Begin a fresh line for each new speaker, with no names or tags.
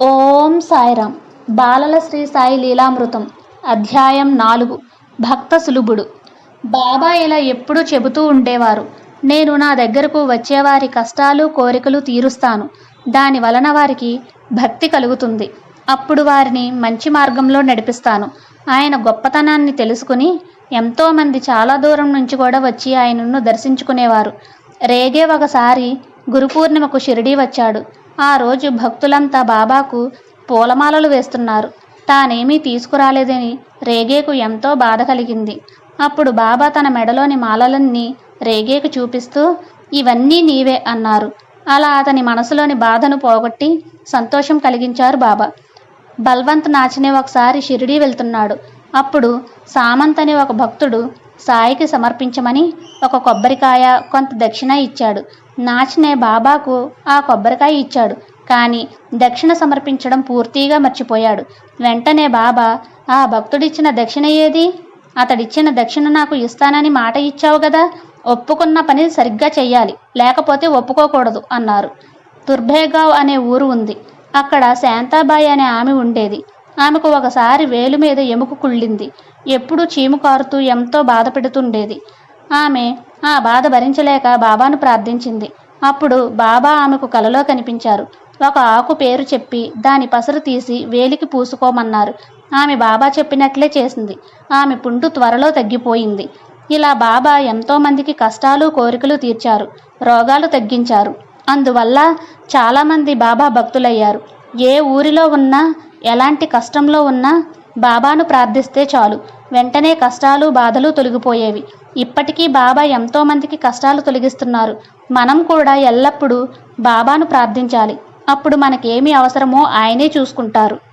ఓం సాయిరామ్. బాలల శ్రీ సాయి లీలామృతం. అధ్యాయం నాలుగు. భక్త సులుభుడు బాబా ఇలా ఎప్పుడూ చెబుతూ ఉండేవారు. నేను నా దగ్గరకు వచ్చేవారి కష్టాలు కోరికలు తీరుస్తాను. దాని వలన వారికి భక్తి కలుగుతుంది. అప్పుడు వారిని మంచి మార్గంలో నడిపిస్తాను. ఆయన గొప్పతనాన్ని తెలుసుకుని ఎంతోమంది చాలా దూరం నుంచి కూడా వచ్చి ఆయనను దర్శించుకునేవారు. రేగే ఒకసారి గురుపూర్ణిమకు షిరిడీ వచ్చాడు. ఆ రోజు భక్తులంతా బాబాకు పూలమాలలు వేస్తున్నారు. తానేమీ తీసుకురాలేదని రేగేకు ఎంతో బాధ కలిగింది. అప్పుడు బాబా తన మెడలోని మాలలన్నీ రేగేకు చూపిస్తూ ఇవన్నీ నీవే అన్నారు. అలా అతని మనసులోని బాధను పోగొట్టి సంతోషం కలిగించారు బాబా. బల్వంత్ నాచనే ఒకసారి షిరిడీ వెళ్తున్నాడు. అప్పుడు సామంత్ అనే ఒక భక్తుడు సాయికి సమర్పించమని ఒక కొబ్బరికాయ కొంత దక్షిణ ఇచ్చాడు. నాచనే బాబాకు ఆ కొబ్బరికాయ ఇచ్చాడు. కానీ దక్షిణ సమర్పించడం పూర్తిగా మర్చిపోయాడు. వెంటనే బాబా ఆ భక్తుడిచ్చిన దక్షిణ ఏది? అతడిచ్చిన దక్షిణ నాకు ఇస్తానని మాట ఇచ్చావు కదా ఒప్పుకున్న పని సరిగ్గా చెయ్యాలి. లేకపోతే ఒప్పుకోకూడదు అన్నారు. దుర్భేగావ్ అనే ఊరు ఉంది. అక్కడ శాంతాబాయి అనే ఆమె ఉండేది. ఆమెకు ఒకసారి వేలు మీద ఎముక కుళ్ళింది. ఎప్పుడూ చీము కారుతూ ఎంతో బాధపెడుతుండేది ఆమె ఆ బాధ భరించలేక బాబాను ప్రార్థించింది. అప్పుడు బాబా ఆమెకు కలలో కనిపించారు. ఒక ఆకు పేరు చెప్పి దాని పసరు తీసి వేలికి పూసుకోమన్నారు. ఆమె బాబా చెప్పినట్లే చేసింది. ఆమె పుండు త్వరలో తగ్గిపోయింది. ఇలా బాబా ఎంతోమందికి కష్టాలు కోరికలు తీర్చారు. రోగాలు తగ్గించారు. అందువల్ల చాలామంది బాబా భక్తులయ్యారు. ఏ ఊరిలో ఉన్నా ఎలాంటి కష్టంలో ఉన్నా బాబాను ప్రార్థిస్తే చాలు. వెంటనే కష్టాలు బాధలు తొలగిపోయేవి. ఇప్పటికీ బాబా ఎంతోమందికి కష్టాలు తొలగిస్తున్నారు. మనం కూడా ఎల్లప్పుడూ బాబాను ప్రార్థించాలి. అప్పుడు మనకేమి అవసరమో ఆయనే చూసుకుంటారు.